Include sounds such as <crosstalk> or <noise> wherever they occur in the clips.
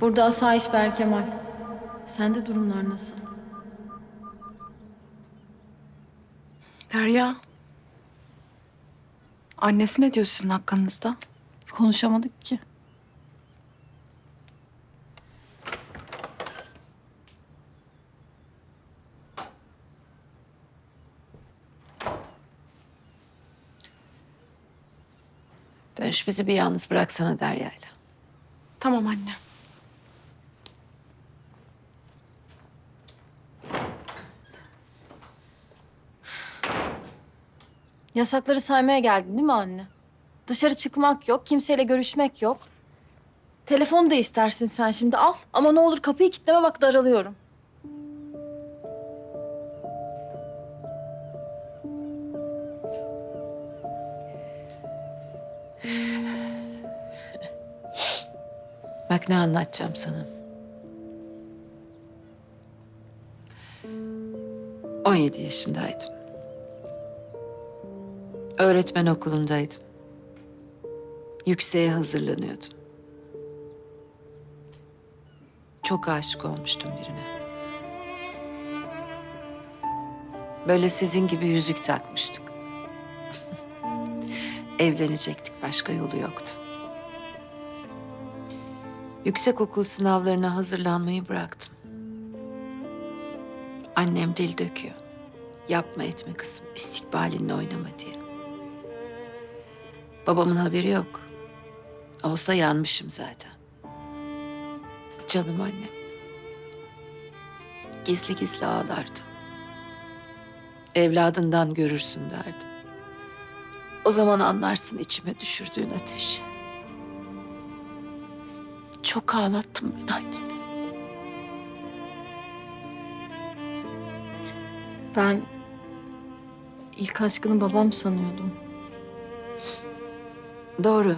Burada asayiş Berkemal. Sende durumlar nasıl? Derya. Annesi ne diyor sizin hakkınızda? Konuşamadık ki. Dönüş bizi bir yalnız bıraksana Derya'yla. Tamam anne. Yasakları saymaya geldin değil mi anne? Dışarı çıkmak yok, kimseyle görüşmek yok. Telefonu da istersin sen şimdi al. Ama ne olur kapıyı kilitleme bak daralıyorum. Bak ne anlatacağım sana. 17 yaşındaydım. Öğretmen okulundaydım. Yükseğe hazırlanıyordum. Çok aşık olmuştum birine. Böyle sizin gibi yüzük takmıştık. <laughs> Evlenecektik, başka yolu yoktu. Yüksek okul sınavlarına hazırlanmayı bıraktım. Annem dil döküyor. Yapma etme kızım, istikbalinle oynama diye. Babamın haberi yok. Olsa yanmışım zaten. Canım annem. Gizli gizli ağlardı. Evladından görürsün derdi. O zaman anlarsın içime düşürdüğün ateşi. Çok ağlattım ben annemi. Ben ilk aşkını babam sanıyordum. Doğru.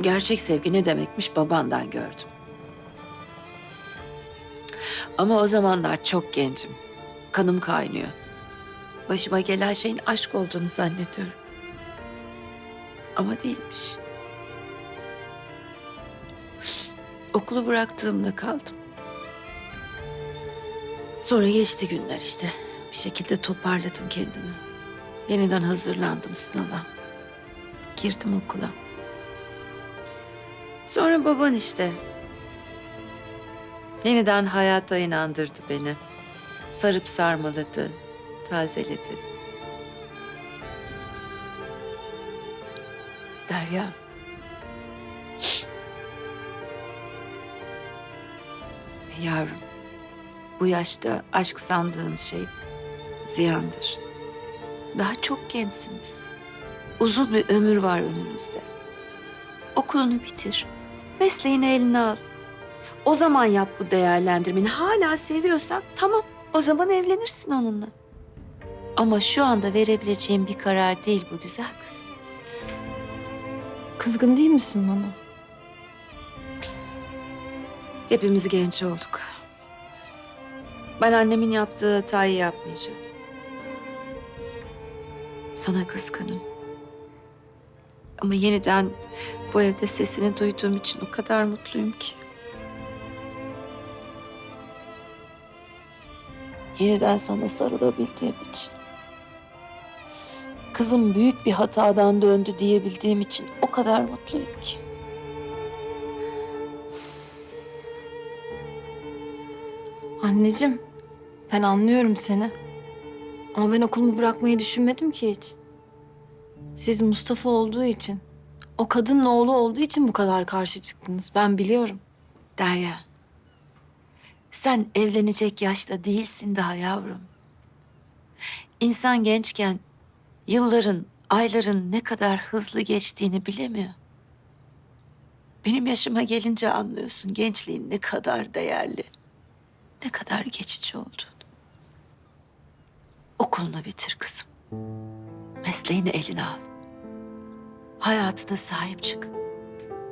Gerçek sevgi ne demekmiş babandan gördüm. Ama o zamanlar çok gencim. Kanım kaynıyor. Başıma gelen şeyin aşk olduğunu zannediyorum. Ama değilmiş. Okulu bıraktığımda kaldım. Sonra geçti günler işte. Bir şekilde toparladım kendimi. Yeniden hazırlandım sınava. Girdim okula. Sonra baban işte. Yeniden hayata inandırdı beni. Sarıp sarmaladı, tazeledi. Derya. Yavrum, bu yaşta aşk sandığın şey ziyandır. Daha çok gençsiniz. Uzun bir ömür var önünüzde. Okulunu bitir. Mesleğini eline al. O zaman yap bu değerlendirmeni. Hala seviyorsan tamam. O zaman evlenirsin onunla. Ama şu anda verebileceğim bir karar değil bu güzel kızım. Kızgın değil misin bana? Hepimiz genç olduk. Ben annemin yaptığı hatayı yapmayacağım. Sana kızgınım. Ama yeniden bu evde sesini duyduğum için o kadar mutluyum ki. Yeniden sana sarılabildiğim için. Kızım büyük bir hatadan döndü diyebildiğim için o kadar mutluyum ki. Anneciğim, ben anlıyorum seni. Ama ben okulumu bırakmayı düşünmedim ki hiç. Siz Mustafa olduğu için, o kadının oğlu olduğu için bu kadar karşı çıktınız. Ben biliyorum. Derya, sen evlenecek yaşta değilsin daha yavrum. İnsan gençken yılların, ayların ne kadar hızlı geçtiğini bilemiyor. Benim yaşıma gelince anlıyorsun gençliğin ne kadar değerli, ne kadar geçici olduğunu. Okulunu bitir kızım. Mesleğini eline al. Hayatına sahip çık.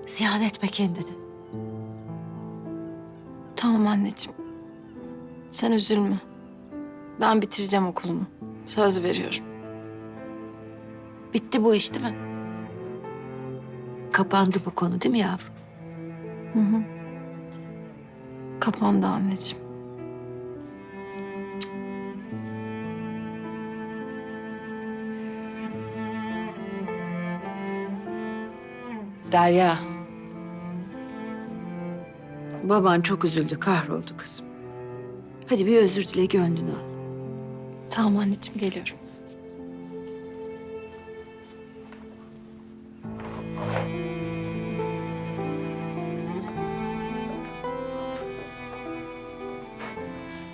Ziyan etme kendini. Tamam anneciğim. Sen üzülme. Ben bitireceğim okulumu. Söz veriyorum. Bitti bu iş değil mi? Kapandı bu konu değil mi yavrum? Hı hı. Kapandı anneciğim. Derya. Baban çok üzüldü, kahroldu kızım. Hadi bir özür dile, gönlünü al. Tamam anneciğim geliyorum.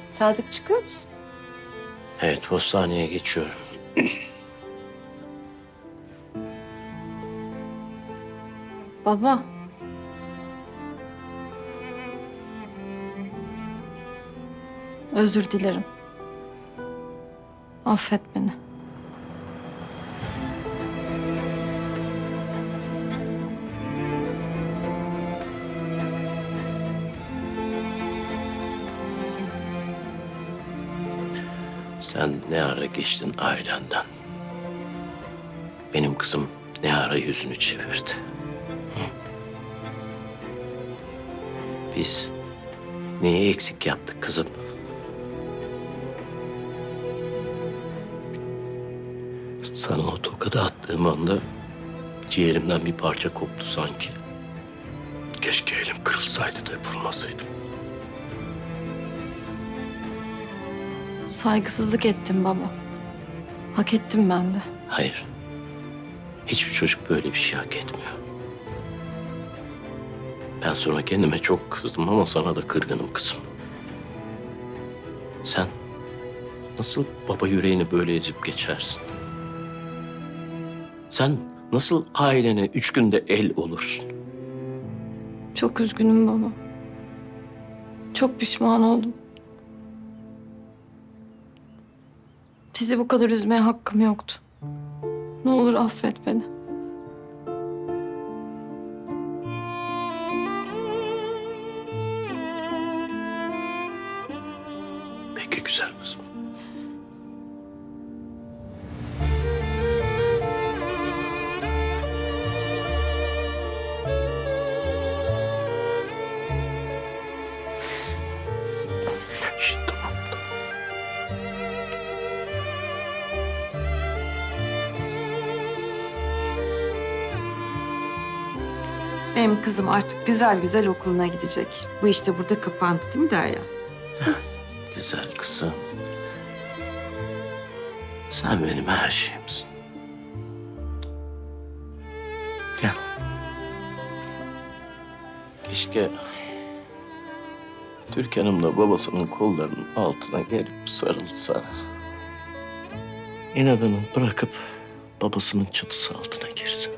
Sadık çıkıyor musun? Evet, postaneye geçiyorum. <clears throat> Baba. Özür dilerim. Affet beni. Sen ne ara geçtin ailenden? Benim kızım ne ara yüzünü çevirdi? Biz neyi eksik yaptık kızım? Sana o tokadı attığım anda ciğerimden bir parça koptu sanki. Keşke elim kırılsaydı da vurmasaydım. Saygısızlık ettim baba. Hak ettim ben de. Hayır. Hiçbir çocuk böyle bir şey hak etmiyor. Ben sonra kendime çok kızdım ama sana da kırgınım kızım. Sen nasıl baba yüreğini böyle ezip geçersin? Sen nasıl ailene üç günde el olursun? Çok üzgünüm baba. Çok pişman oldum. Sizi bu kadar üzmeye hakkım yoktu. Ne olur affet beni. Peki güzel kızım. Benim kızım artık güzel güzel okuluna gidecek. Bu işte burada kapandı değil mi Derya? <laughs> Güzel kızım. Sen benim her şeyimsin. Gel. Keşke Türkan'ım da babasının kollarının altına gelip sarılsa. İnadını bırakıp babasının çatısı altına girsin.